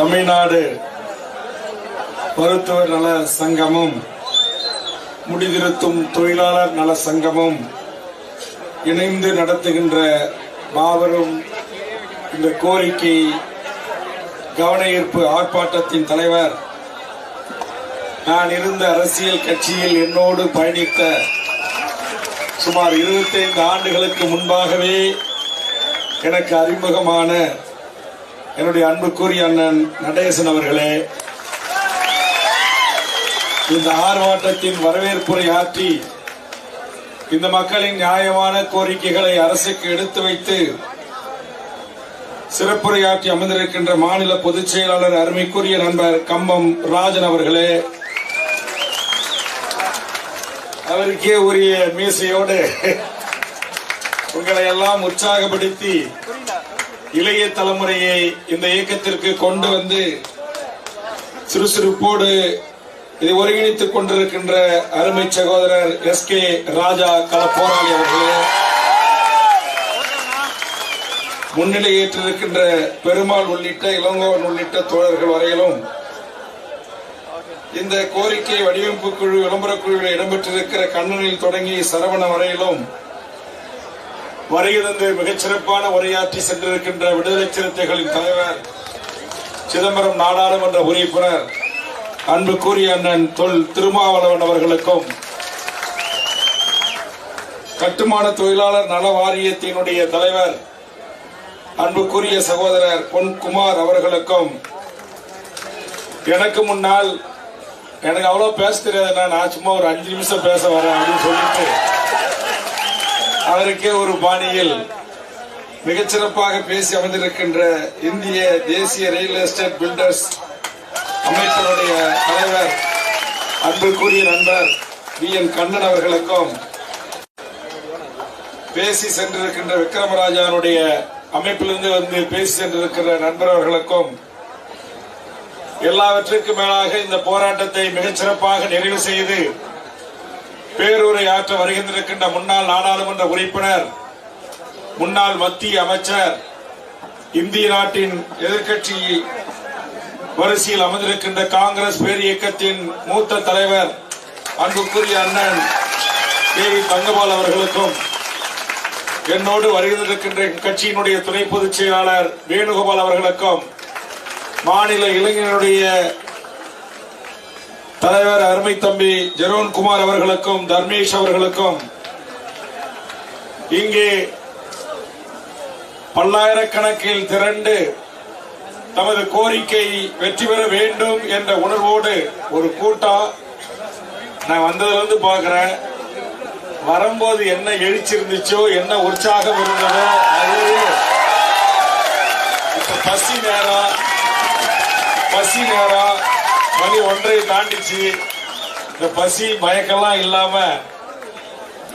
தமிழ்நாடு மருத்துவர் நல சங்கமும் முடிதிருத்தும் தொழிலாளர் நல சங்கமும் இணைந்து நடத்துகின்ற மாபெரும் இந்த கோரிக்கை கவன ஈர்ப்பு ஆர்ப்பாட்டத்தின் தலைவர். நான் இருந்த அரசியல் கட்சியில் என்னோடு பயணித்த சுமார் 25 ஆண்டுகளுக்கு முன்பாகவே எனக்கு அறிமுகமான என்னுடைய அன்புக்குரிய அண்ணன் நடேசன் அவர்களே இந்த ஆர்ப்பாட்டத்தின் வரவேற்புரை ஆற்றி இந்த மக்களின் நியாயமான கோரிக்கைகளை அரசுக்கு எடுத்து வைத்து சிறப்புரையாற்றி அமர்ந்திருக்கின்ற மாநில பொதுச் செயலாளர் அருமைக்குரிய நண்பர் கம்பம் ராஜன் அவர்களே அவருக்கே உரிய மீசையோடு உங்களை எல்லாம் உற்சாகப்படுத்தி இளைய தலைமுறையை இந்த இயக்கத்திற்கு கொண்டு வந்து சுறுசுறுப்போடு இதை ஒருங்கிணைத்துக் கொண்டிருக்கின்ற அருமை சகோதரர் எஸ் கே ராஜா கள போராளி அவர்களே முன்னிலை ஏற்றிருக்கின்ற பெருமாள் உள்ளிட்ட இளங்கோவன் உள்ளிட்ட தோழர்கள் வரையிலும் இந்த கோரிக்கை வடிவமைப்பு குழு விளம்பர குழுவில் இடம்பெற்றிருக்கிற கண்ணனில் தொடங்கி சரவண வரையிலும் வருகிறது மிகச்சிறப்பான உரையாற்றி சென்றிருக்கின்ற விடுதலை சிறுத்தைகளின் தலைவர் சிதம்பரம் நாடாளுமன்ற உறுப்பினர் அன்பு கூறிய அண்ணன் தொல் திருமாவளவன் அவர்களுக்கும் கட்டுமான தொழிலாளர் நல வாரியத்தினுடைய தலைவர் அன்புக்குரிய சகோதரர் பொன் குமார் அவர்களுக்கும் எனக்கு முன்னால் எனக்கு அவ்வளவு பேச தெரியாது நான் சும்மா ஒரு அஞ்சு நிமிஷம் பேச வரேன் அப்படின்னு சொல்லிட்டு அவருக்கே ஒரு பாணியில் மிகச்சிறப்பாக பேசி அமர்ந்திருக்கின்ற இந்திய தேசிய ரியல் எஸ்டேட் பில்டர்ஸ் அமைப்பினுடைய தலைவர் அன்புக்குரிய நண்பர் வி என் கண்ணன் அவர்களுக்கும் பேசி சென்றிருக்கின்ற விக்ரமராஜானுடைய அமைப்பிலிருந்து வந்து பேசி சென்றிருக்கிற நண்பர் அவர்களுக்கும் எல்லாவற்றுக்கும் மேலாக இந்த போராட்டத்தை மிகச்சிறப்பாக நிறைவு செய்து பேருரை ஆற்ற வருகின்றிருக்கின்ற முன்னாள் நாடாளுமன்ற உறுப்பினர் முன்னாள் மத்திய அமைச்சர் இந்திய நாட்டின் எதிர்க்கட்சி வரிசையில் அமர்ந்திருக்கின்ற காங்கிரஸ் பேர் இயக்கத்தின் மூத்த தலைவர் அன்புக்குரிய அண்ணன் தேவி தங்கபால் அவர்களுக்கும் என்னோடு வருகின்றிருக்கின்ற கட்சியினுடைய துணை பொதுச் செயலாளர் வேணுகோபால் அவர்களுக்கும் மாநில இளைஞருடைய தலைவர் அருமை தம்பி ஜெரோன் குமார் அவர்களுக்கும் தர்மேஷ் அவர்களுக்கும் இங்கே பல்லாயிரக்கணக்கில் திரண்டு தமது கோரிக்கை வெற்றி பெற வேண்டும் என்ற உணர்வோடு ஒரு கூட்டம் நான் வந்ததுலேருந்து பார்க்குறேன். வரும்போது என்ன எழுச்சி இருந்துச்சோ என்ன உற்சாகம் இருந்ததோ அது பசி நேரம் பசி நேரம். மணி ஒன்றை தாண்டிச்சு. இந்த பசி மயக்கெல்லாம் இல்லாம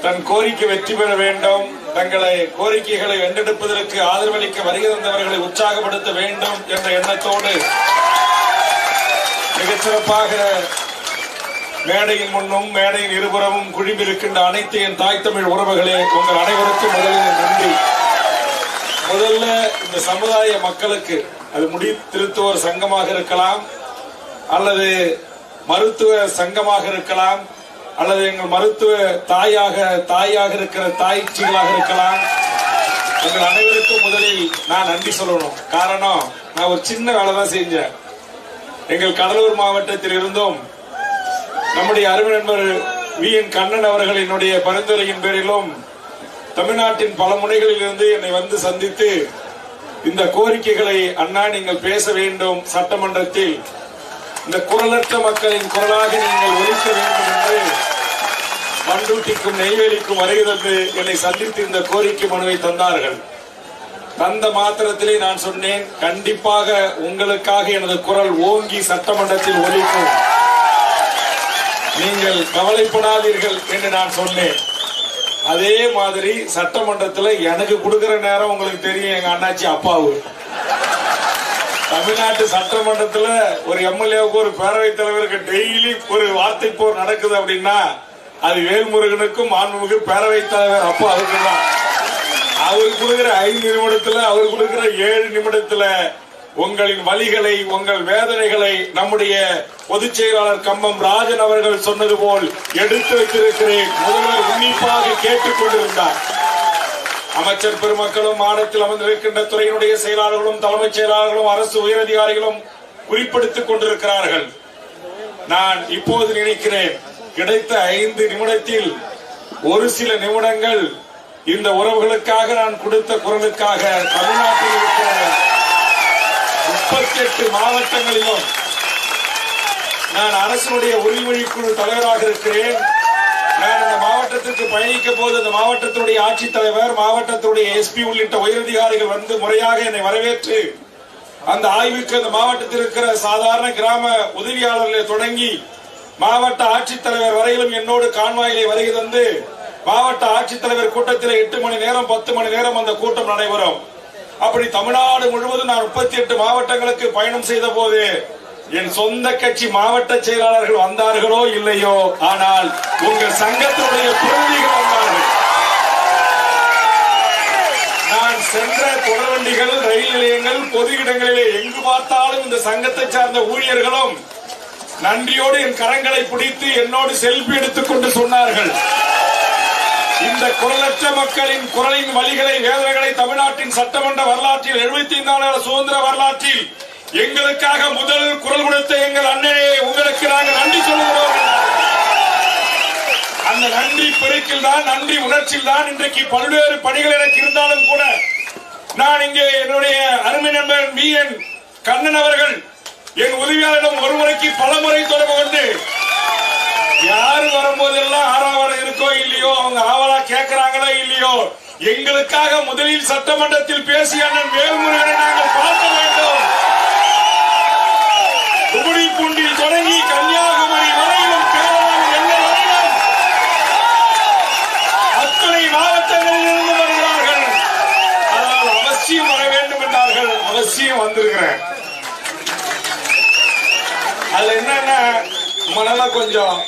தன் கோரிக்கை வெற்றி பெற வேண்டும். தங்களை கோரிக்கைகளை வென்றெடுப்பதற்கு ஆதரவளிக்க வருகை தந்தவர்களை உற்சாகப்படுத்த வேண்டும் என்ற எண்ணத்தோடு மிகச்சிறப்பாக மேடையின் முன்னும் மேடையின் இருபுறமும் குழுமிருக்கின்ற அனைத்து என் தாய் தமிழ் உறவுகளே உங்கள் அனைவருக்கும் முதலில் நன்றி. முதல்ல இந்த சமுதாய மக்களுக்கு அது முடி திருத்துவோர் சங்கமாக இருக்கலாம் அல்லது மருத்துவ சங்கமாக இருக்கலாம் அல்லது எங்கள் மருத்துவ தாயாக தாயாக இருக்கிற தாய்ச்சிகளாக இருக்கலாம். உங்கள் அனைவருக்கும் முதலில் நான் நன்றி சொல்லணும். காரணம் நான் ஒரு சின்ன வேலை தான் செஞ்சேன். எங்கள் கடலூர் மாவட்டத்தில் இருந்தும் நம்முடைய அருமை நண்பர் வி. என். கண்ணன் அவர்கள் என்னுடைய பரிந்துரையின் பேரிலும் தமிழ்நாட்டின் பல முனைகளில் இருந்து என்னை வந்து சந்தித்து இந்த கோரிக்கைகளை அண்ணா நீங்கள் பேச வேண்டும் சட்டமன்றத்தில். இந்த குரலற்ற மக்களின் குரலாக நீங்கள் ஒழிக்க வேண்டும் என்று பண்டூட்டிக்கும் நெய்வேலிக்கும் வருகிறது என்னை சந்தித்து இந்த கோரிக்கை மனுவை தந்தார்கள். தந்த மாத்திரத்திலே நான் சொன்னேன் கண்டிப்பாக உங்களுக்காக எனது குரல் ஓங்கி சட்டமன்றத்தில் ஒழிக்கும் நீங்கள் கவலைப்படாதீர்கள் என்று நான் சொன்னேன். அதே மாதிரி சட்டமன்றத்தில் எனக்கு கொடுக்கிற நேரம் உங்களுக்கு தெரியும் எங்க அண்ணாச்சி அப்பாவு. தமிழ்நாட்டு சட்டமன்றத்தில் ஒரு எம்எல்ஏவுக்கு ஒரு பேரவைத் தலைவருக்கு டெய்லி ஒரு வார்த்தை போர் நடக்குது அப்படின்னா அது வேல்முருகனுக்கும் மாண்புமிகு பேரவைத் தலைவர் அப்போ அதுக்கு தான் அவர் கொடுக்கிற ஐந்து நிமிடத்துல அவர் கொடுக்கிற ஏழு நிமிடத்துல உங்களின் வழிகளை உங்கள் வேதனைகளை நம்முடைய பொதுச் செயலாளர் கம்பம் ராஜன் அவர்கள் சொன்னது போல் எடுத்து வைத்திருக்கிறேன். முதல்வர் உன்னிப்பாக கேட்டுக் கொண்டிருந்தார். அமைச்சர் பெருமக்களும் மாநிலத்தில் அமர்ந்திருக்கின்ற துறையினுடைய செயலாளர்களும் தலைமைச் செயலாளர்களும் அரசு உயரதிகாரிகளும் குறிப்பிடுத்திக் கொண்டிருக்கிறார்கள். நான் இப்போது நினைக்கிறேன் கிடைத்த ஐந்து நிமிடத்தில் ஒரு சில நிமிடங்கள் இந்த உறவுகளுக்காக நான் கொடுத்த குரலுக்காக தமிழ்நாட்டில் இருக்கிற முப்பத்தி எட்டு மாவட்டங்களிலும் நான் அரசனுடைய உரிமொழி குழு தலைவராக இருக்கிறேன். நான் அந்த மாவட்டத்திற்கு பயணிக்க போது அந்த மாவட்டத்தினுடைய ஆட்சித்தலைவர் மாவட்டத்தினுடைய எஸ்பி உள்ளிட்ட உயரதிகாரிகள் வந்து முறையாக என்னை வரவேற்று அந்த ஆய்வுக்கு அந்த மாவட்டத்தில் இருக்கிற சாதாரண கிராம உதவியாளர்களை தொடங்கி மாவட்ட ஆட்சித்தலைவர் வரையிலும் என்னோடு கான்வாயிலே வருகை தந்து மாவட்ட ஆட்சித்தலைவர் கூட்டத்தில் எட்டு மணி நேரம் பத்து மணி நேரம் அந்த கூட்டம் நடைபெறும். அப்படி தமிழ்நாடு முழுவதும் நான் முப்பத்தி எட்டு மாவட்டங்களுக்கு பயணம் செய்த போது என் சொந்த கட்சி மாவட்ட செயலாளர்கள் வந்தார்களோ இல்லையோ ஆனால் உங்கள் சங்கத்தினுடைய பிரதிநிதிகள் வந்தார்கள். நான் சென்ற தொடர்வண்டிகள் ரயில் நிலையங்கள் பொது இடங்களிலே எங்கு பார்த்தாலும் இந்த சங்கத்தை சார்ந்த ஊழியர்களும் நன்றியோடு என் கரங்களை பிடித்து என்னோடு செல்ஃபி எடுத்துக்கொண்டு சொன்னார்கள். இந்த குரலற்ற மக்களின் குரலின் வழிகளை வேதனைகளை தமிழ்நாட்டின் சட்டமன்ற வரலாற்றில் எழுபத்தி ஐந்தாம் சுதந்திர வரலாற்றில் எங்களுக்காக முதல் குரல் கொடுத்த எங்கள் அண்ணனே உங்களுக்கு நாங்கள் நன்றி சொல்லுகிறோம் அந்த நன்றி பெருக்கில் தான் நன்றி உணர்ச்சியில் தான் இன்றைக்கு பல்வேறு பணிகள் எனக்கு இருந்தாலும் கூட நான் இங்கே என்னுடைய அருமை நண்பர் மீ என் கண்ணன் அவர்கள் என் உதவியாளரிடம் ஒரு முறைக்கு பல முறை தொடர்பு கொண்டு யாரு வரும்போதெல்லாம் ஆறாவரம் இருக்கோ இல்லையோ அவங்க ஆவலா கேட்கிறாங்களோ இல்லையோ எங்களுக்காக முதலில் சட்டமன்றத்தில் பேசிய அண்ணன் வேல்முருகனை நாங்கள் பார்க்க வேண்டும் தொடங்கி கன்னியாகுமரி வரையிலும் கேரளாவில் எல்லை வரையிலும் அத்தனை மாவட்டங்களில் இருந்து வருகிறார்கள். அதனால் அவசியம் வர வேண்டும் என்றார்கள். அவசியம் வந்திருக்கிறேன். அதுல என்னன்னா? மனல கொஞ்சம்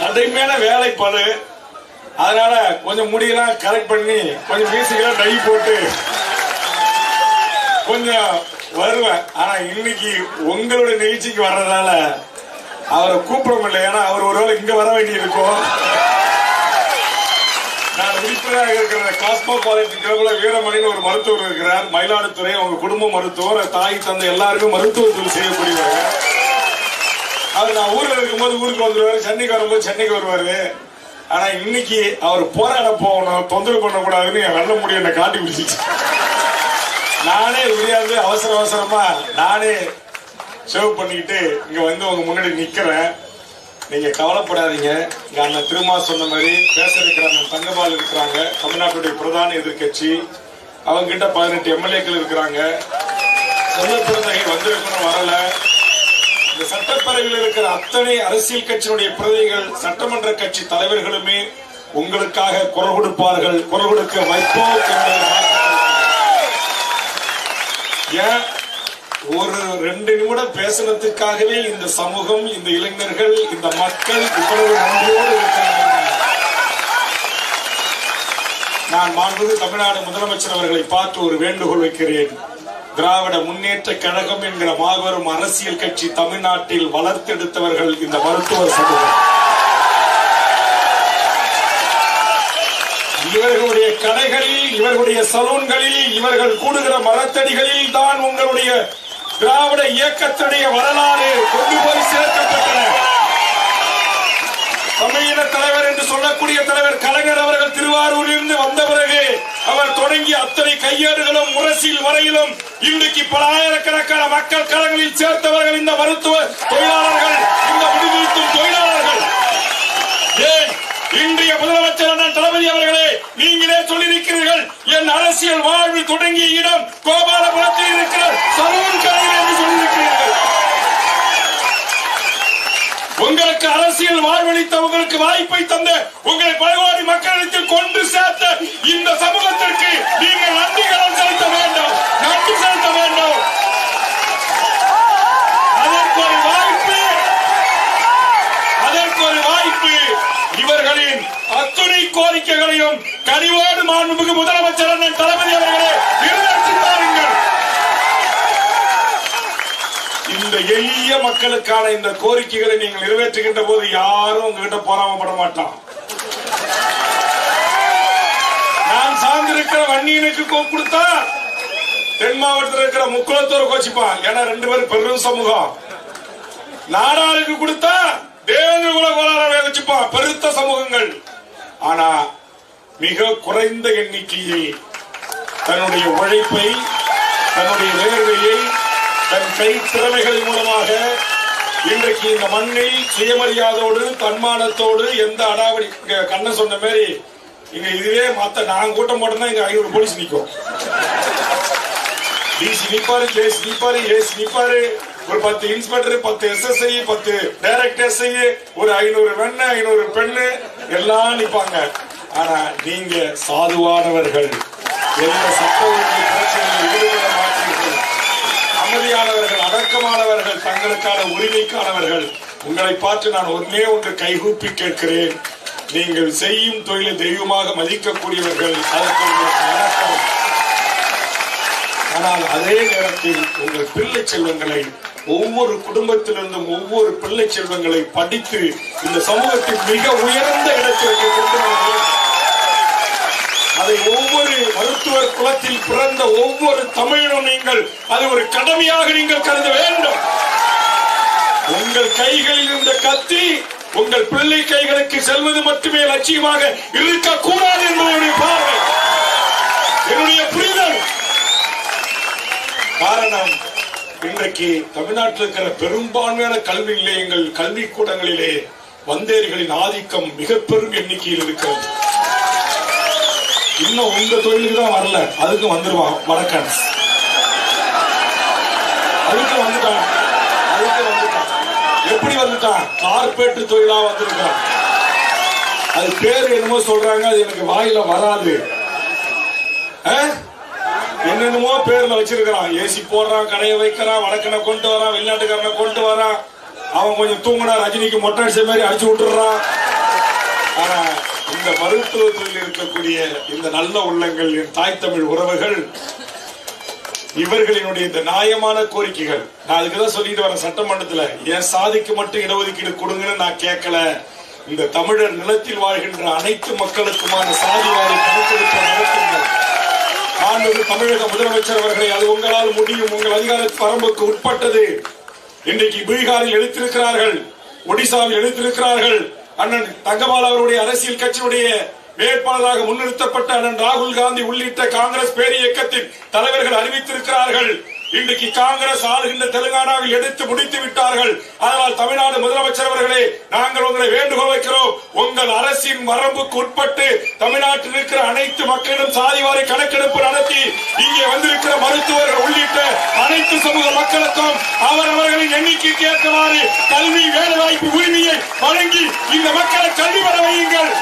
கடுமையான வேலைப்பாடு. அதனால கொஞ்சம் முடியெல்லாம் கரெக்ட் பண்ணி கொஞ்சம் மியூசிக்கெல்லாம் டை போட்டு கொஞ்சம் வருவேன். ஆனா இன்னைக்கு உங்களுடைய நிகழ்ச்சிக்கு வர்றதால அவரை கூப்பிட முடியல. ஏன்னா அவர் ஒருவேளை இங்க வர வேண்டி இருக்கும் நான் உறுப்பினராக இருக்கிற காஸ்மோபாலிட்டின் கிளப்ல வீரமணின்னு ஒரு மருத்துவர் இருக்கிறார். மயிலாடுதுறை அவங்க குடும்ப மருத்துவர் தாய் தந்தை எல்லாருமே மருத்துவத்தில் செய்யக்கூடியவர். அவர் நான் ஊர்ல இருக்கும்போது ஊருக்கு வந்துருவாரு சென்னைக்கு வரும்போது சென்னைக்கு வருவாரு. ஆனா இன்னைக்கு அவர் போராட போகணும் தொந்தரவு பண்ணக்கூடாதுன்னு என் வெள்ள முடிய என்னை காட்டி பிடிச்சிச்சு. நானே உரியாது அவசர அவசரமா நானே சேவ் பண்ணிக்கிட்டு இங்க வந்து உங்க முன்னாடி நிக்கிறேன். நீங்க கவலைப்படாதீங்க. இங்க அண்ணன் திருமா சொன்ன மாதிரி பேச இருக்கிற அண்ணன் தங்கபால் இருக்கிறாங்க. தமிழ்நாட்டுடைய பிரதான எதிர்க்கட்சி. அவங்க கிட்ட பதினெட்டு எம்எல்ஏக்கள் இருக்கிறாங்க. சொல்ல பிறந்தகை வந்திருக்கணும் வரல. இந்த சட்டப்பேரவையில் இருக்கிற அத்தனை அரசியல் கட்சியினுடைய பிரதிகள் சட்டமன்ற கட்சி தலைவர்களுமே உங்களுக்காக குரல் கொடுப்பார்கள். குரல் கொடுக்க வைப்போம் என்பதை ஏன் ஒரு ரெண்டு நிமிடம் பேசுனதுக்காகவே இந்த சமூகம் இந்த இளைஞர்கள் இந்த மக்கள் இவ்வளவு நன்றியோடு இருக்கிறார்கள். நான் மாண்புமிகு தமிழ்நாடு முதலமைச்சர் அவர்களை பார்த்து ஒரு வேண்டுகோள் வைக்கிறேன். திராவிட முன்னேற்ற கழகம் என்கிற மாபெரும் அரசியல் கட்சி தமிழ்நாட்டில் வளர்த்தெடுத்தவர்கள் இந்த மருத்துவ சமூகம். இவர்கள் கடைகளில் இவர்களுடைய சலூன்களில் இவர்கள் கூடுகிற மரத்தடிகளில் தான் உங்களுடைய திராவிட இயக்கத்துடைய வரலாறு கொண்டு போய் சேர்க்கப்பட்டன. தமிழின தலைவர் என்று சொல்லக்கூடிய தலைவர் கலைஞர் அவர்கள் திருவாரூரில் இருந்து வந்த பிறகு அவர் தொடங்கிய அத்தனை கையேடுகளும் முரசில் வரையிலும் இன்றைக்கு பல ஆயிரக்கணக்கான மக்கள் களங்களில் சேர்த்தவர்கள் இந்த மருத்துவ தொழிலாளர்கள். இந்த விடுதலை தொழிலாளர்கள் ஏன் இன்றைய முதலமைச்சர் அண்ணன் தளபதி அவர்களே நீங்களே சொல்லியிருக்கிறீர்கள் என் அரசியல் தொடங்கிய இடம் கோபாலபுரத்தில் இருக்கிற சலூன் கடையில் என்று சொல்லியிருக்கிறீர்கள். உங்களுக்கு அரசியல் வாழ்வளித்த உங்களுக்கு வாய்ப்பை தந்த உங்களை பலவாடி மக்களிடத்தில் கொண்டு சேர்த்த இந்த சமூகத்திற்கு நீங்கள் நன்றி செலுத்த வேண்டும் நன்றி செலுத்த வேண்டும் அதற்கு ஒரு வாய்ப்பு அதற்கு ஒரு வாய்ப்பு இவர்களின் அத்துணை கோரிக்கைகளையும் கனிவோடு மாண்புமிகு முதலமைச்சர் அண்ணன் தளபதி அவர்களே நிறைவேற்றி பாருங்கள் இந்த எளிய மக்களுக்கான இந்த கோரிக்கைகளை நீங்கள் நிறைவேற்றுகின்ற போது யாரும் உங்ககிட்ட போராமப்பட மாட்டான். நான் சார்ந்திருக்கிற வன்னியனுக்கு கொடுத்தா தென் மாவட்டத்தில் இருக்கிற முக்குளத்தூர் கோச்சிப்பான். ஏன்னா ரெண்டு பேரும் பெரும் சமூகம். நாடாருக்கு கொடுத்தா தேவேந்திர குல கோளாறு வச்சுப்பான். பெருத்த சமூகங்கள். ஆனா மிக குறைந்த எண்ணிக்கையில் தன்னுடைய உழைப்பை தன்னுடைய வேர்வையை தன் கை திறமைகளின் மூலமாக இன்றைக்கு இந்த மண்ணில் சுயமரியாதோடு தன்மானத்தோடு எந்த அடாவடி இங்க கண்ணன் சொன்ன மாதிரி இங்க இதுவே மத்த நான் கூட்டம் போட்டோம்னா இங்க ஐநூறு போலீஸ் நிற்கும் டிசி நிப்பாரு ஜேசி நிப்பாரு ஏசி நிப்பாரு. ஒரு பத்து இன்ஸ்பெக்டர் பத்து எஸ்எஸ்ஐ பத்து டைரக்ட் எஸ்ஐ ஒரு ஐநூறு வெண்ண ஐநூறு பெண்ணு எல்லாம் நிப்பாங்க. ஆனா நீங்க சாதுவானவர்கள். எந்த சட்ட ஒழுங்கு பிரச்சனையில் ஈடுபட மாட்டீர்கள். அமைதியானவர்கள் அடக்கமானவர்கள் தங்களுக்கான உரிமைக்கானவர்கள். உங்களை பார்த்து நான் ஒன்னே ஒன்று கைகூப்பி கேட்கிறேன். நீங்கள் செய்யும் தொழிலை தெய்வமாக மதிக்கக்கூடியவர்கள் அதற்கு வணக்கம் ஆனால் அதே நேரத்தில் உங்கள் பிள்ளை செல்வங்களை ஒவ்வொரு குடும்பத்திலிருந்தும் ஒவ்வொரு பிள்ளை செல்வங்களை படித்து இந்த சமூகத்தின் மிக உயர்ந்த இடத்திற்கு கொண்டு அதை ஒவ்வொரு மருத்துவர் குலத்தில் பிறந்த ஒவ்வொரு தமிழனும் நீங்கள் அது ஒரு கடமையாக நீங்கள் கருத வேண்டும். உங்கள் கைகளில் இருந்த கத்தி உங்கள் பிள்ளை கைகளுக்கு செல்வது மட்டுமே லட்சியமாக இருக்கக்கூடாது என்பதுடைய பார்வை என்னுடைய புரிதல். காரணம் இன்றைக்கு தமிழ்நாட்டில் இருக்கிற பெரும்பான்மையான கல்வி நிலையங்கள் கல்விக்கூடங்களிலே வந்தேரிகளின் ஆதிக்கம் மிக பெரும் எண்ணிக்கையில் இருக்கிறது. இன்னும் உங்க தொழிலுக்கு தான் வரல. அதுக்கு வந்துருவான் வடக்கன் அதுக்கு வந்துட்டான். அதுக்கு வந்துட்டான். எப்படி வந்துட்டான்? கார்பரேட் தொழிலா வந்திருக்கான். அது பேர் என்னமோ சொல்றாங்க அது எனக்கு வாயில வராது. ஆ? என்னென்னமோ பேர்ல வச்சிருக்கிறான். ஏசி போடுறான் கடையை வைக்கிறான் வடக்கனை கொண்டு வரான் வெளிநாட்டுக்காரனை கொண்டு வரான். அவன் கொஞ்சம் தூங்கினா ரஜினிக்கு மொட்டை அடிச்ச மாதிரி அடிச்சு விட்டுறான் ஆனா இந்த மருத்துவத்தில் இருக்கக்கூடிய இந்த நல்ல உள்ளங்கள் என் தாய் தமிழ் உறவுகள் இவர்களினுடைய இந்த நியாயமான கோரிக்கைகள். நான் அதுக்குதான் சொல்லிட்டு வரேன் சட்டமன்றத்துல. என் சாதிக்கு மட்டும் இடஒதுக்கீடு கொடுங்கன்னு நான் கேட்கல. இந்த தமிழர் நிலத்தில் வாழ்கின்ற அனைத்து மக்களுக்குமான சாதி வாரி கணக்கெடுப்பு நடத்துங்கள். மாண்புமிகு தமிழக முதலமைச்சர் அவர்களை அது உங்களால் முடியும். உங்கள் அதிகார வரம்புக்கு உட்பட்டது. இன்றைக்கு பீகாரில் எழுத்திருக்கிறார்கள் ஒடிசாவில் எழுத்திருக்கிறார்கள். அண்ணன் தங்கபால் அவருடைய அரசியல் கட்சியினுடைய வேட்பாளராக முன்னிறுத்தப்பட்ட அண்ணன் ராகுல் காந்தி உள்ளிட்ட காங்கிரஸ் பேர் இயக்கத்தின் தலைவர்கள் அறிவித்திருக்கிறார்கள். இன்றைக்கு காங்கிரஸ் ஆளுகின்ற தெலுங்கானாவில் எடுத்து முடித்து விட்டார்கள். அதனால் தமிழ்நாடு முதலமைச்சர் அவர்களே நாங்கள் உங்களை வேண்டுகோள் வைக்கிறோம். உங்கள் அரசின் வரம்புக்கு உட்பட்டு தமிழ்நாட்டில் இருக்கிற அனைத்து மக்களிடம் சாதிவாரி கணக்கெடுப்பு நடத்தி இங்கே வந்திருக்கிற மருத்துவர்கள் உள்ளிட்ட அனைத்து சமூக மக்களுக்கும் அவர் அவர்களின் எண்ணிக்கைக்கு ஏற்றவாறு கல்வி வேலைவாய்ப்பு உரிமையை வழங்கி இந்த மக்களை கல்வி பெற வையுங்கள்.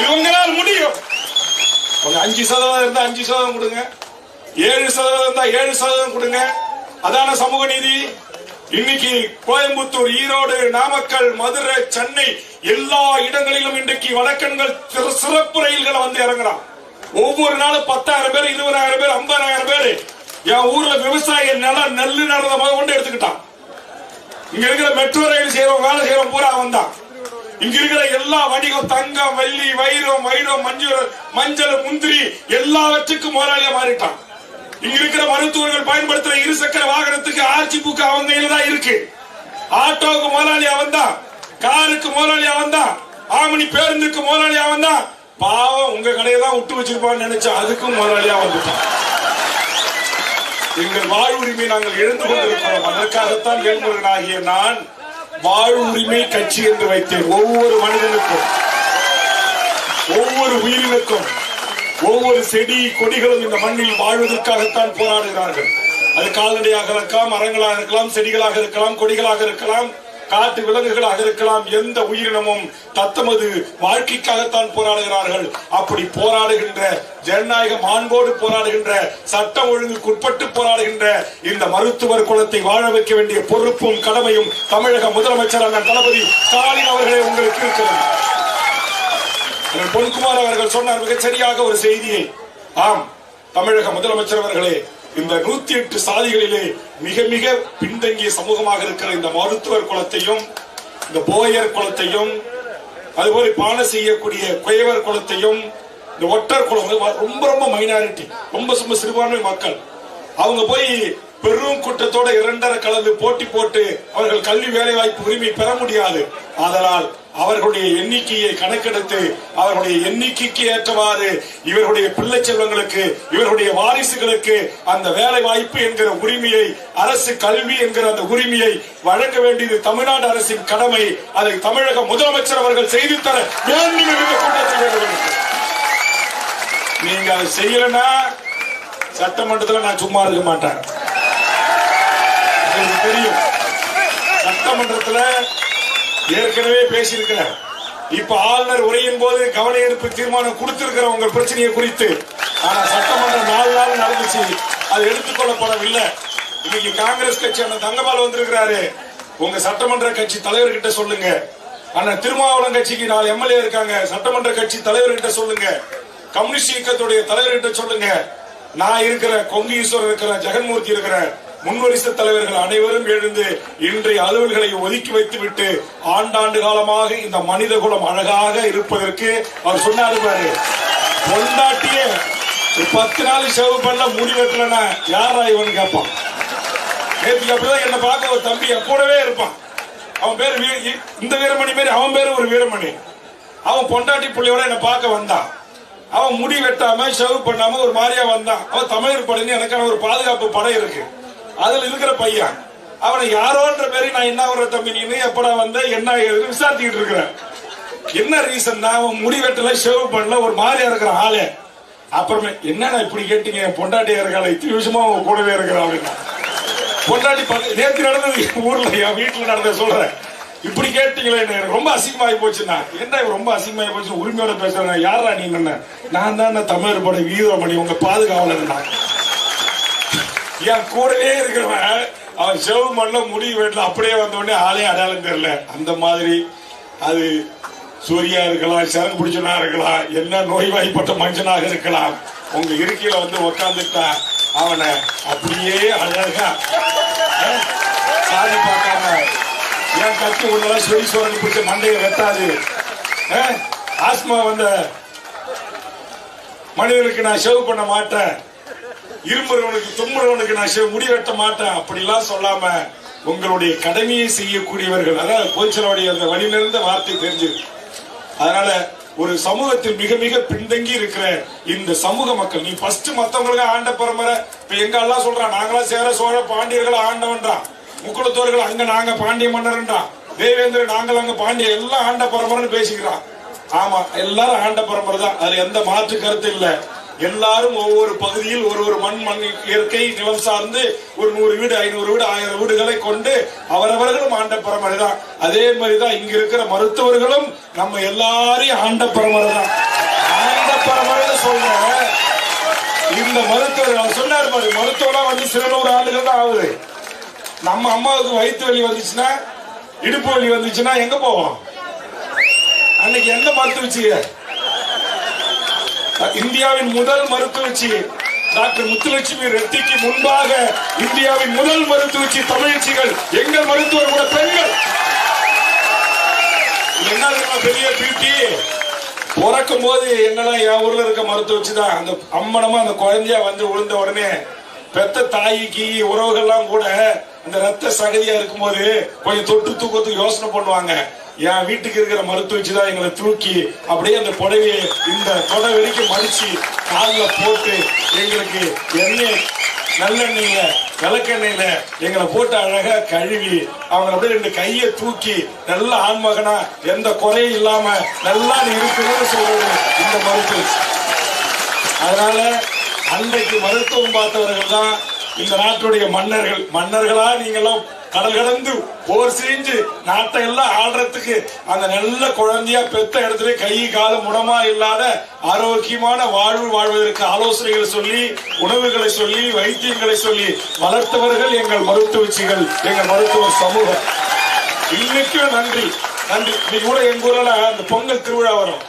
இது உங்களால் முடியும். ஒரு அஞ்சு சதவீதம் இருந்தா அஞ்சு சதவீதம் கொடுங்க. ஏழு சதவீதம் தான் ஏழு சதவீதம் கொடுங்க. அதான சமூக நீதி. இன்னைக்கு கோயம்புத்தூர் ஈரோடு நாமக்கல் மதுரை சென்னை எல்லா இடங்களிலும் இன்றைக்கு வடக்கன்கள் சிறப்பு ரயில்களை வந்து இறங்குறான். ஒவ்வொரு நாளும் பத்தாயிரம் பேர் இருபதாயிரம் பேர் ஐம்பதாயிரம் பேர் என் ஊர்ல விவசாய நிலம் நெல்லு நடந்த முத கொண்டு எடுத்துக்கிட்டான். இங்க இருக்கிற மெட்ரோ ரயில் செய்யறோம் வேலை செய்யறோம் பூரா வந்தான் இங்க இருக்கிற எல்லா வணிகம் தங்கம் வெள்ளி வைரம் வைரம் மஞ்சள் மஞ்சள் முந்திரி எல்லாவற்றுக்கும் முதலாளியா மாறிட்டான். இங்க இருக்கிற மருத்துவர்கள் பயன்படுத்துற இருசக்கர வாகனத்துக்கு ஆர்ச்சி புக்கு அவங்க கையில தான் இருக்கு. ஆட்டோவுக்கு முதலாளி அவன் தான் காருக்கு முதலாளி அவன் தான் ஆமணி பேருந்துக்கு முதலாளி அவன் தான் பாவம் உங்க கடையை தான் விட்டு வச்சிருப்பான்னு நினைச்சா அதுக்கும் முதலாளியா வந்துட்டான். எங்கள் வாழ்வுரிமை நாங்கள் இழந்து கொண்டிருக்கிறோம். அதற்காகத்தான் வேல்முருகனாகிய நான் வாழ்வுரிமை கட்சி என்று வைத்தேன். ஒவ்வொரு மனிதனுக்கும் ஒவ்வொரு உயிரினுக்கும் ஒவ்வொரு செடி கொடிகளும் இந்த மண்ணில் வாழ்வதற்காகத்தான் போராடுகிறார்கள். அது கால்நடையாக இருக்கலாம் மரங்களாக இருக்கலாம் செடிகளாக இருக்கலாம் கொடிகளாக இருக்கலாம் காட்டு விலங்குகளாக இருக்கலாம் எந்த உயிரினமும் தத்தமது வாழ்க்கைக்காகத்தான் போராடுகிறார்கள். அப்படி போராடுகின்ற ஜனநாயக மாண்போடு போராடுகின்ற சட்டம் ஒழுங்குக்குட்பட்டு போராடுகின்ற இந்த மருத்துவர் குலத்தை வாழ வைக்க வேண்டிய பொறுப்பும் கடமையும் தமிழக முதலமைச்சர் அண்ணன் தளபதி ஸ்டாலின் அவர்களே உங்களுக்கு இருக்கிறது. பொன்குமார் அவர்கள் சொன்னார் மிகச் சரியாக ஒரு செய்தியை. ஆம் தமிழக முதலமைச்சர் அவர்களே இந்த நூத்தி எட்டு சாதிகளிலே மிக மிக பின்தங்கிய சமூகமாக இருக்கிற இந்த மருத்துவர் குலத்தையும் இந்த போயர் குலத்தையும் அதுபோல பானை செய்யக்கூடிய குயவர் குலத்தையும் இந்த ஒட்டர் குலம் ரொம்ப ரொம்ப மைனாரிட்டி ரொம்ப ரொம்ப சிறுபான்மை மக்கள். அவங்க போய் பெரும் கூட்டத்தோட இரண்டரை கலந்து போட்டி போட்டு அவர்கள் கல்வி வேலை வாய்ப்பு உரிமை பெற முடியாது. ஆதலால் அவர்களுடைய எண்ணிக்கையை கணக்கெடுத்து அவர்களுடைய எண்ணிக்கைக்கு ஏற்றவாறு இவருடைய பிள்ளை செல்வங்களுக்கு இவர்களுடைய வாரிசுகளுக்கு அந்த வேலை வாய்ப்பு என்கிற உரிமையை அரசு கல்வி என்கிற அந்த உரிமையை வழங்க வேண்டியது தமிழ்நாடு அரசின் கடமை. அதை தமிழக முதலமைச்சர் அவர்கள் செய்து தர வேண்டும் என்று நீங்க அதை செய்யலன்னா சட்டமன்றத்தில் நான் சும்மா இருக்க மாட்டேன். எனக்கு தெரியும். சட்டமன்றத்தில் ஏற்கனவே பேசியிருக்கிறேன். இப்ப ஆளுநர் உரையின் போது கவன ஈர்ப்பு தீர்மானம் கொடுத்திருக்கிற உங்க பிரச்சனையை குறித்து. ஆனா சட்டமன்றம் நாலு நாள் நடந்துச்சு. அது எடுத்துக்கொள்ளப்படவில்லை. இன்னைக்கு காங்கிரஸ் கட்சி அண்ணன் தங்கபால் வந்திருக்கிறாரு. உங்க சட்டமன்ற கட்சி தலைவர்கிட்ட சொல்லுங்க. அண்ணன் திருமாவளம் கட்சிக்கு நாலு எம்எல்ஏ இருக்காங்க. சட்டமன்ற கட்சி தலைவர்கிட்ட சொல்லுங்க. கம்யூனிஸ்ட் இயக்கத்துடைய தலைவர்கிட்ட சொல்லுங்க. நான் இருக்கிற கொங்கு ஈஸ்வரன் இருக்கிற ஜெகன்மூர்த்தி இருக்கிறேன் முன்வரிசை தலைவர்கள் அனைவரும் எழுந்து இன்றைய அலுவல்களை ஒதுக்கி வைத்துவிட்டு ஆண்டாண்டு காலமாக இந்த மனித குலம் அழகாக இருப்பதற்கு அவர் சொன்னாரு பாரு. பொண்டாட்டியே பத்து நாள் செவ் பண்ண முடி வெட்டலன்னா யாரா இவன் கேட்பான் நேற்றுக்கு அப்படிதான் என்ன பார்க்க ஒரு தம்பி கூடவே இருப்பான். அவன் பேர் இந்த வீரமணி பேர் அவன் பேரு ஒரு வீரமணி. அவன் பொண்டாட்டி பிள்ளையோட என்ன பார்க்க வந்தான். அவன் முடி வெட்டாம ஷவ் பண்ணாம ஒரு மாதிரியா வந்தான். அவன் தமிழர் படைன்னு எனக்கான ஒரு பாதுகாப்பு படை இருக்கு. அதுல இருக்கிற பையன். அவனை யாரோன்ற பேரு நான் என்ன வர்ற தம்பி நீ எப்படா வந்த என்ன ஏதுன்னு விசாரிச்சுக்கிட்டு இருக்கிறேன். என்ன ரீசன் அவன் முடி வெட்டல ஷேவ் பண்ணல ஒரு மாதிரியா இருக்கிற ஆளு. அப்புறமே என்னடா இப்படி கேட்டீங்க என் பொண்டாட்டியா இருக்காள் இத்தனை விஷயமா அவங்க கூடவே இருக்கிறா அப்படின்னா. பொண்டாட்டி நேற்று நடந்தது ஊர்ல என் வீட்டுல நடந்த சொல்றேன். இப்படி கேட்டீங்களே எனக்கு ரொம்ப அசிங்கமாகி போச்சுண்ணா. என்ன ரொம்ப அசிங்கமாகி போச்சு உரிமையோட பேசுறேன். யாரா நீ என்ன? நான் தான் தமிழர் படை வீரமணி உங்க பாதுகாவலர் நான் என் கூடவே இருக்கிறவன் அவன் செவ் பண்ண முடி வெட்டல அப்படியே வந்த உடனே ஆளே அடையாளம் தெரியல. அந்த மாதிரி அது சூரியா இருக்கலாம் சரக்கு பிடிச்சனா இருக்கலாம் என்ன நோய்வாய்ப்பட்ட மனுஷனாக இருக்கலாம். உங்க இருக்கையில வந்து உக்காந்துட்டா அவனை அப்படியே அழகா சாதி பார்க்காம ஏன் உள்ளதான் சொல்லி சோழன் பிடிச்ச மண்டையை வெட்டாது. ஆஸ்மா வந்த மனிதனுக்கு நான் செவ் பண்ண மாட்டேன். இருமுறவனுக்கு தும்முறவனுக்கு நான் செ- முடி வெட்ட மாட்டேன். அப்படிலாம் சொல்லாம உங்களுடைய கடமையை செய்யக்கூடியவர்கள் அதாவது கோச்சலோடைய அந்த வழியிலிருந்த வார்த்தை தெரிஞ்சது அதனால ஒரு சமூகத்தில் மிக மிக பின்தங்கி இருக்கிற இந்த சமூக மக்கள் நீ ஃபர்ஸ்ட் மத்தவங்களுக்கு ஆண்ட பரம்பரை இப்ப எங்க எல்லாம் சொல்றான் நாங்களாம் சேர சோழ பாண்டியர்கள் ஆண்டவன்றான். முக்குளத்தோர்கள் அங்க நாங்க பாண்டிய மன்னர்ன்றான் தேவேந்திரன் நாங்கள் அங்க பாண்டிய எல்லாம் ஆண்ட பரம்பரைன்னு பேசிக்கிறான். ஆமா எல்லாரும் ஆண்ட பரம்பரை தான். அதுல எந்த மாற்று கருத்து இல்லை. எல்லாரும் ஒவ்வொரு பகுதியில் ஒரு ஒரு மண் மண் இயற்கை நிலம் சார்ந்து ஒரு நூறு வீடு ஐநூறு வீடு ஆயிரம் வீடுகளை கொண்டு அவரவர்களும் ஆண்ட பரம்பரை தான் அதே மாதிரிதான் இங்க இருக்கிற மருத்துவர்களும் நம்ம எல்லாரையும் ஆண்ட பரம்பரை தான் ஆண்ட பரம்பரை சொல்றேன் இந்த மருத்துவர் சொன்னார் பாரு மருத்துவம் வந்து சில நூறு ஆண்டுகள் தான் ஆகுது. நம்ம அம்மாவுக்கு வயிற்று வலி வந்துச்சுன்னா இடுப்பு வலி வந்துச்சுன்னா எங்க போவோம்? அன்னைக்கு எங்க மருத்துவச்சி இந்தியாவின் முதல் மருத்துவச்சி டாக்டர் முத்துலட்சுமி ரெட்டிக்கு முன்பாக இந்தியாவின் முதல் மருத்துவச்சி தமிழ்ச்சிகள். எங்கள் மருத்துவர் கூட பெண்கள். இது என்ன பெரிய பியூட்டி பிறக்கும் போது என்னதான் என் ஊர்ல இருக்க மருத்துவச்சி தான்? அந்த அம்மனமா அந்த குழந்தையா வந்து விழுந்த உடனே பெத்த தாய்க்கு உறவுகள்லாம் கூட அந்த ரத்த சகதியா இருக்கும்போது கொஞ்சம் தொட்டு தூக்கத்துக்கு யோசனை பண்ணுவாங்க. என் வீட்டுக்கு இருக்கிற மருத்துவச்சி தான் எங்களை தூக்கி அப்படியே அந்த புடவையை இந்த தொடை வரைக்கும் மடிச்சு காலில் போட்டு எங்களுக்கு எண்ணெய் நல்லெண்ணெயில விளக்கெண்ணெயில எங்களை போட்டு அழகா கழுவி அவங்க அப்படியே ரெண்டு கையை தூக்கி நல்ல ஆண்மகனா எந்த குறையும் இல்லாம நல்லா இருக்கணும்னு சொல்றது இந்த மருத்துவம். அதனால அன்றைக்கு மருத்துவம் பார்த்தவர்கள் தான் இந்த நாட்டுடைய மன்னர்கள். மன்னர்களா நீங்களும் கடல் கடந்து போர் செஞ்சு நாட்டை எல்லாம் ஆடுறதுக்கு அந்த நல்ல குழந்தையா பெத்த இடத்துல கை காலம் முடமா இல்லாத ஆரோக்கியமான வாழ்வு வாழ்வதற்கு ஆலோசனைகளை சொல்லி உணவுகளை சொல்லி வைத்தியங்களை சொல்லி வளர்த்தவர்கள் எங்கள் மருத்துவச்சிகள் எங்கள் மருத்துவ சமூகம். இன்னைக்கும் நன்றி நன்றி. இன்னைக்கு கூட எங்க ஊர்ல அந்த பொங்கல் திருவிழா வரும்.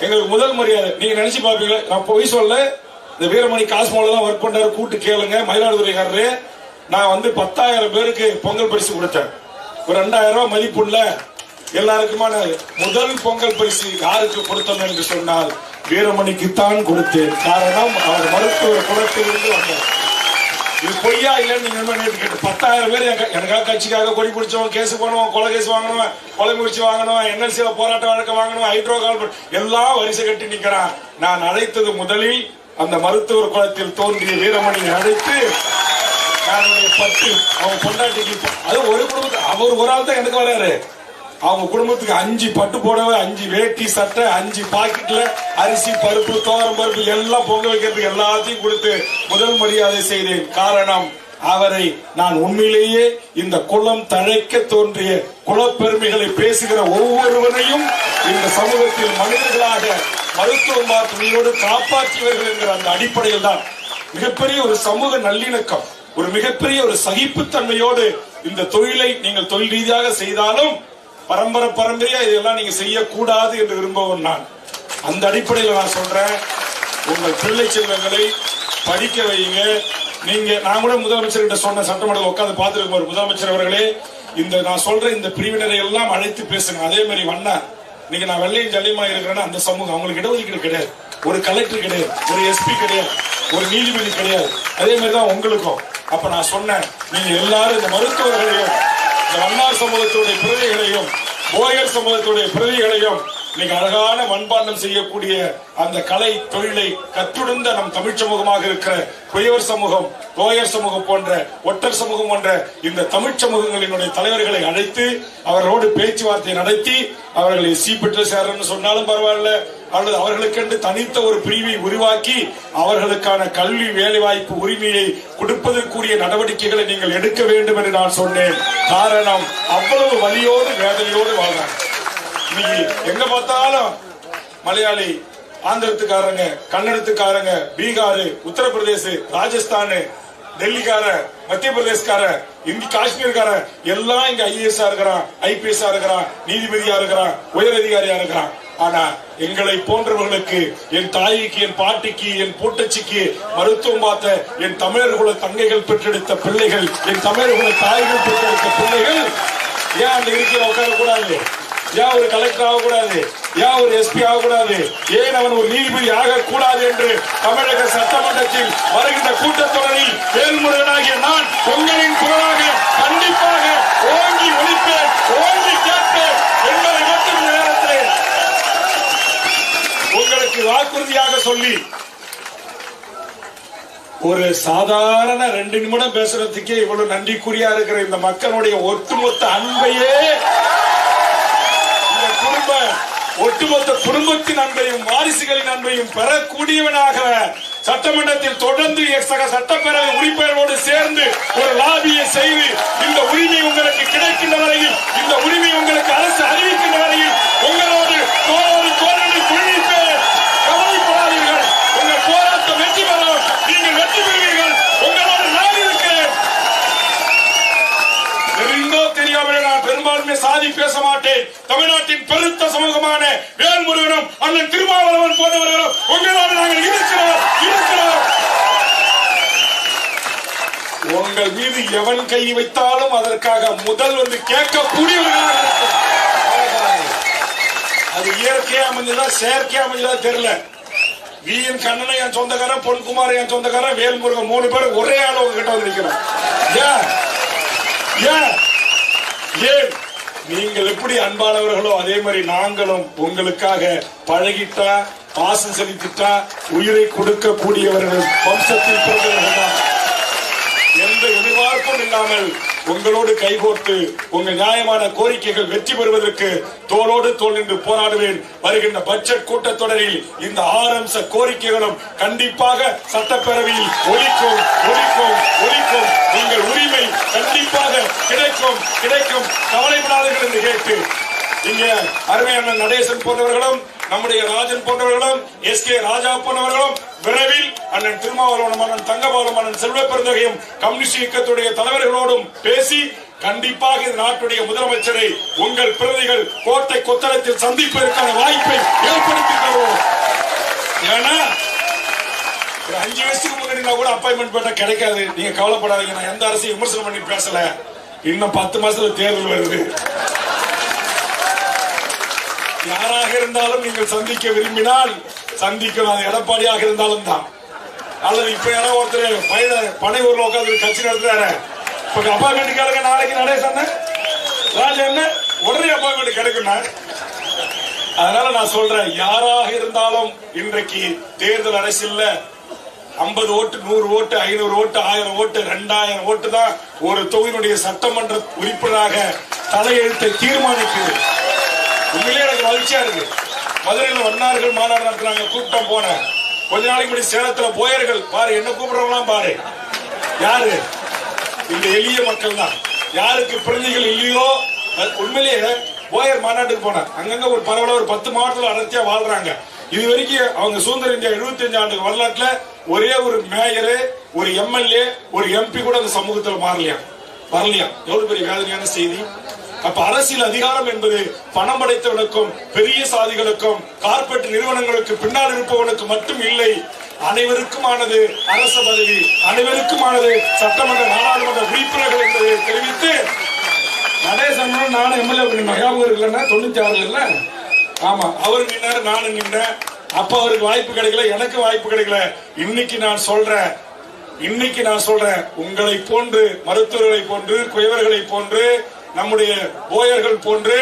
எங்களுக்கு முதல் மரியாதை. நீங்க நினைச்சு பாப்பீங்களா நான் போய் சொல்ல இந்த வீரமணி காஸ்மோல தான் ஒர்க் பண்றாரு கூட்டு கேளுங்க. மயிலாடுதுறைக்காரரு. நான் வந்து பத்தாயிரம் பேருக்கு பொங்கல் பரிசு கொடுத்தேன். ஒரு ரெண்டாயிரம் ரூபாய் மதிப்புள்ள எல்லாருக்குமான முதல் பொங்கல் பரிசு யாருக்கு கொடுத்தோம் என்று சொன்னால் வீரமணிக்கு தான் கொடுத்தேன். காரணம் அவர் மருத்துவ குலத்திலிருந்து வந்தார். இது பொய்யா இல்லைன்னு நீங்க கேட்டு பத்தாயிரம் பேர் எனக்காக கட்சிக்காக கொடி பிடிச்சவன் கேஸ் பண்ணுவோம் கொலை கேஸ் வாங்கணும் கொலை முயற்சி வாங்கணும் என்எல்சியில போராட்ட வழக்கு வாங்கணும் ஹைட்ரோ கார்பன் எல்லாம் வரிசை கட்டி நிக்கிறான். நான் அழைத்தது முதலில் அந்த மருத்துவர் குளத்தில் தோன்றிய வீரமணியை அழைத்து அவனுடைய பட்டு அவங்க பொண்டாட்டிக்கு ப- அது ஒரு குடும்பத்து அவர் ஒரு ஆள் தான் எனக்கு வராரு. அவங்க குடும்பத்துக்கு அஞ்சு பட்டு புடவை அஞ்சு வேட்டி சட்டை அஞ்சு பாக்கெட்ல அரிசி பருப்பு தோரம் பருப்பு எல்லாம் பொங்க வைக்கிறதுக்கு எல்லாத்தையும் கொடுத்து முதல் மரியாதை செய்தேன். காரணம் அவரை நான் உண்மையிலேயே இந்த குளம் தழைக்க தோன்றிய குலப்பெருமைகளை பேசுகிற ஒவ்வொருவரையும் இந்த சமூகத்தில் மனிதர்களாக மருத்துவ மாற்றுமையோடு காப்பாற்றியவர்கள் என்கிற அந்த அடிப்படையில் தான் மிகப்பெரிய ஒரு சமூக நல்லிணக்கம். ஒரு மிகப்பெரிய ஒரு சகிப்புத்தன்மையோடு இந்த தொழிலை நீங்கள் தொழில் ரீதியாக செய்தாலும் பரம்பரை பரம்பரையா இதெல்லாம் நீங்க செய்யக்கூடாது என்று விரும்பவும் நான். அந்த அடிப்படையில் நான் சொல்றேன். உங்கள் பிள்ளை செல்வங்களை படிக்க வைங்க நீங்க நான் கூட முதலமைச்சர்கிட்ட சொன்ன சட்டமன்றத்தில் உட்காந்து பார்த்துருக்கும் ஒரு முதலமைச்சர் அவர்களே இந்த நான் சொல்ற இந்த பிரிவினரை எல்லாம் அழைத்து பேசுங்க. அதே மாதிரி வண்ணா நீங்க நான் வெள்ளையும் ஜல்லியமா இருக்கிறேன்னா அந்த சமூகம் அவங்களுக்கு இடஒதுக்கீடு கிடையாது. ஒரு கலெக்டர் கிடையாது. ஒரு எஸ்பி கிடையாது. ஒரு நீதிபதி கிடையாது. அதே மாதிரி தான் உங்களுக்கும். அப்ப நான் சொன்னேன் நீங்க எல்லாரும் இந்த மருத்துவர்களையும் இந்த வண்ணார் சமூகத்துடைய பிரதிகளையும் போயர் சமூகத்துடைய பிரதிகளையும் இன்னைக்கு அழகான மண்பாண்டம் செய்யக்கூடிய அந்த கலை தொழிலை கற்றுணர்ந்த நம் தமிழ் சமூகமாக இருக்கிற குயவர் சமூகம் கோயர் சமூகம் போன்ற ஒட்டர் சமூகம் போன்ற இந்த தமிழ் சமூகங்களினுடைய தலைவர்களை அழைத்து அவர்களோடு பேச்சுவார்த்தை நடத்தி அவர்களை சீப்பெற்று சேரன்னு சொன்னாலும் பரவாயில்ல அல்லது அவர்களுக்கென்று தனித்த ஒரு பிரிவை உருவாக்கி அவர்களுக்கான கல்வி வேலைவாய்ப்பு உரிமையை கொடுப்பதற்குரிய நடவடிக்கைகளை நீங்கள் எடுக்க வேண்டும் என்று நான் சொன்னேன். காரணம் அவ்வளவு வலியோடு வேதனையோடு வாழ்றாங்க. இன்னைக்கு எங்க பார்த்தாலும் மலையாளி ஆந்திரத்துக்காரங்க கன்னடத்துக்காரங்க பீகார் உத்தரப்பிரதேச ராஜஸ்தானு டெல்லிக்கார மத்திய பிரதேஷ்கார இந்தி காஷ்மீர்கார எல்லாம் இங்க ஐஏஎஸ் இருக்கிறான் ஐபிஎஸ் இருக்கிறான் நீதிபதியா இருக்கிறான் உயர் அதிகாரியா இருக்கிறான். ஆனா எங்களை போன்றவர்களுக்கு என் தாய்க்கு என் பாட்டிக்கு என் பூட்டச்சிக்கு மருத்துவம் பார்த்த என் தமிழர்குல தங்கைகள் பெற்றெடுத்த பிள்ளைகள் என் தமிழர்குல தாய்கள் பெற்றெடுத்த பிள்ளைகள் ஏன் அந்த இருக்கையில உட்காரக்கூடாது? ஏன் ஒரு கலெக்டர் ஆகக்கூடாது? ஏன் ஒரு எஸ்பி ஆகக்கூடாது? ஏன் அவன் ஒரு நீதிபதி ஆகக்கூடாது என்று தமிழக சட்டமன்றத்தில் வருகின்ற கூட்டத்தொடரில் வேல்முருகனாகிய நான் பொங்கலின் குரலாக கண்டிப்பாக ஓங்கி ஒழிப்பேன் ஓங்கி கேட்பேன் என்பதை மட்டும் இந்த நேரத்தில் உங்களுக்கு வாக்குறுதியாக சொல்லி ஒரு சாதாரண ரெண்டு நிமிடம் பேசுறதுக்கே இவ்வளவு நன்றிக்குறியா இருக்கிற இந்த மக்களுடைய ஒட்டுமொத்த அன்பையே இந்த குடும்ப ஒட்டுமொத்த குடும்பத்தின் அன்பையும் வாரிசுகளின் அன்பையும் பெறக்கூடியவனாக சட்டமன்றத்தில் தொடர்ந்து சக சட்டப்பேரவை உறுப்பினரோடு சேர்ந்து ஒரு லாபியை செய்து இந்த உரிமை உங்களுக்கு கிடைக்கின்ற வரையில் இந்த உரிமை உங்களுக்கு அரசு அறிவிக்கின்ற வரையில் உங்களோடு தோளோடு தோழனை துணிப்பேன் கவலைப்படாதீர்கள் உங்கள் போராட்டம் வெற்றி பெறும் நீங்கள் வெற்றி பெறுவீர்கள் உங்களோடு நான் இருக்கிறேன் தெரிந்தோ தெரியாமலே சாதி பேச மாட்டேன் தமிழ்நாட்டின் பெருத்த சமூகமான வேல்முருகனும் அண்ணன் திருமாவளவன் போன்றவர்களும் உங்களோடு நாங்கள் இருக்கிறோம் இருக்கிறோம் உங்கள் மீது எவன் கை வைத்தாலும் அதற்காக முதல் வந்து கேட்கக்கூடியவர்களாக அது இயற்கையா அமைஞ்சதா செயற்கையா அமைஞ்சதா தெரியல. விஎன் கண்ணனை என் சொந்தக்காரன் பொன்குமார் என் சொந்தக்காரன் வேல்முருகன் மூணு பேரும் ஒரே அளவு கிட்ட வந்து நிற்கிறோம் ஏன்? ஏன்? ஏன்? நீங்கள் எப்படி அன்பானவர்களோ அதே மாதிரி நாங்களும் உங்களுக்காக பழகிட்டா பாசம் செலுத்திட்டா உயிரை கொடுக்க கூடியவர்கள் வம்சத்தில் பிறந்தவர்கள் தான். எந்த எதிர்பார்ப்பும் இல்லாமல் உங்களோடு கைகோர்த்து உங்கள் நியாயமான கோரிக்கைகள் வெற்றி பெறுவதற்கு தோளோடு தோல் நின்று போராடுவேன். வருகின்ற பட்ஜெட் கூட்டத்தொடரில் இந்த ஆறு அம்ச கோரிக்கைகளும் கண்டிப்பாக சட்டப்பேரவையில் ஒலிக்கும் ஒலிக்கும் ஒலிக்கும். நீங்கள் உரிமை கண்டிப்பாக கிடைக்கும் கிடைக்கும். கவலைப்படாத. என்று கேட்டு இங்க அருமையான நடேசன் போன்றவர்களும் நம்முடைய ராஜன் போன்றவர்களும் எஸ் கே ராஜா போன்றவர்களும் விரைவில் அண்ணன் திருமாவளவன் அண்ணன் தங்கபாலம் அண்ணன் செல்வ பெருந்தகையும் கம்யூனிஸ்ட் இயக்கத்துடைய தலைவர்களோடும் பேசி கண்டிப்பாக இந்த நாட்டுடைய முதலமைச்சரை உங்கள் பிரதிகள் கோட்டை கொத்தளத்தில் சந்திப்பதற்கான வாய்ப்பை ஏற்படுத்தி தருவோம். ஏன்னா ஒரு அஞ்சு வருஷத்துக்கு முன்னாடி கூட அப்பாயின்மெண்ட் பண்ண கிடைக்காது. நீங்க கவலைப்படாதீங்க நான் எந்த அரசையும் விமர்சனம் பண்ணி பேசல. இன்னும் பத்து மாசத்துல தேர்தல் வருது. யாராக இருந்தாலும் நீங்கள் சந்திக்க விரும்பினால் சந்திக்கலாம் அது எடப்பாடியாக இருந்தாலும் தான். அல்லது இப்ப யாராவது ஒருத்தர் பையன பனை ஊர்ல உட்காந்து கட்சி நடத்துறாரு. இப்ப அப்பாயின்மெண்ட் கேளுங்க நாளைக்கு நடே சொன்னேன் ராஜா என்ன உடனே அப்பாயின்மெண்ட் கிடைக்கும்னா அதனால நான் சொல்றேன் யாராக இருந்தாலும் இன்றைக்கு தேர்தல் அரசியல்ல ஐம்பது ஓட்டு நூறு ஓட்டு ஐநூறு ஓட்டு ஆயிரம் ஓட்டு ரெண்டாயிரம் ஓட்டு தான் ஒரு தொகுதியினுடைய சட்டமன்ற உறுப்பினராக தலையெழுத்தை தீர்மானிக்குது உண்மையிலே எனக்கு மகிழ்ச்சியா இருக்கு. மதுரையில் வண்ணார்கள் மாநாடு நடத்துறாங்க கூப்பிட்டோம் போனேன். கொஞ்ச நாளைக்கு முன்னாடி சேலத்துல போயர்கள் பாரு என்ன கூப்பிடுறவங்களாம் பாரு. யாரு? இந்த எளிய மக்கள் தான். யாருக்கு பிரதிகள் இல்லையோ அது உண்மையிலேயே போயர் மாநாட்டுக்கு போனேன். அங்கங்க ஒரு பரவல ஒரு பத்து மாவட்டத்தில் அடர்த்தியா வாழ்றாங்க. இது வரைக்கும் அவங்க சுதந்திர இந்தியா 75 ஆண்டு வரலாற்றுல ஒரே ஒரு மேயரு ஒரு எம்எல்ஏ ஒரு எம்பி கூட அந்த சமூகத்தில் மாறலையா? வரலையா? எவ்வளவு பெரிய வேதனையான செய்தி. அப்ப அரசியல் அதிகாரம் என்பது பணம் படைத்தவனுக்கும் பெரிய சாதிகளுக்கும் கார்ப்பரேட் நிறுவனங்களுக்கு பின்னால் இருப்பவனுக்கு மட்டும் இல்லை. அனைவருக்குமானது அரச பதவி அனைவருக்குமானது சட்டமன்ற நாடாளுமன்ற உறுப்பினர்கள் என்பதை தெரிவித்து நடேசன் நானும் எம்எல்ஏ ஞாபகம் இருக்குல்லன்னா தொண்ணூத்தி ஆறுல இல்ல? ஆமா. அவர் நின்னாரு நானும் நின்றேன் அப்ப அவருக்கு வாய்ப்பு கிடைக்கல எனக்கு வாய்ப்பு கிடைக்கல. இன்னைக்கு நான் சொல்றேன். இன்னைக்கு நான் சொல்றேன். உங்களை போன்று மருத்துவர்களை போன்று குயவர்களை போன்று நம்முடைய போயர்கள் போன்று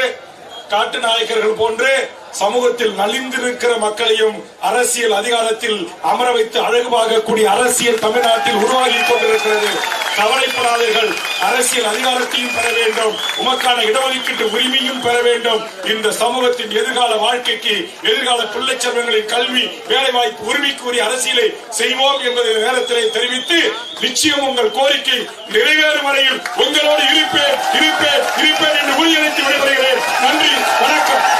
காட்டு நாயக்கர்கள் போன்று சமூகத்தில் நலிந்திருக்கிற மக்களையும் அரசியல் அதிகாரத்தில் அமர வைத்து அழகு பார்க்கக்கூடிய அரசியல் தமிழ்நாட்டில் உருவாகி கொண்டிருக்கிறது. கவலைப்படாதீர்கள். அரசியல் அதிகாரத்தையும் பெற வேண்டும். உமக்கான இடஒதுக்கீட்டு உரிமையும் பெற வேண்டும். இந்த சமூகத்தின் எதிர்கால வாழ்க்கைக்கு எதிர்கால பிள்ளை செல்வங்களின் கல்வி வேலைவாய்ப்பு உரிமைக்குரிய அரசியலை செய்வோம் என்பதை நேரத்திலே தெரிவித்து நிச்சயம் உங்கள் கோரிக்கை நிறைவேறும் வரையில் உங்களோடு இருப்பேன் இருப்பேன் இருப்பேன் என்று உறுதியளித்து விடைபெறுகிறேன்.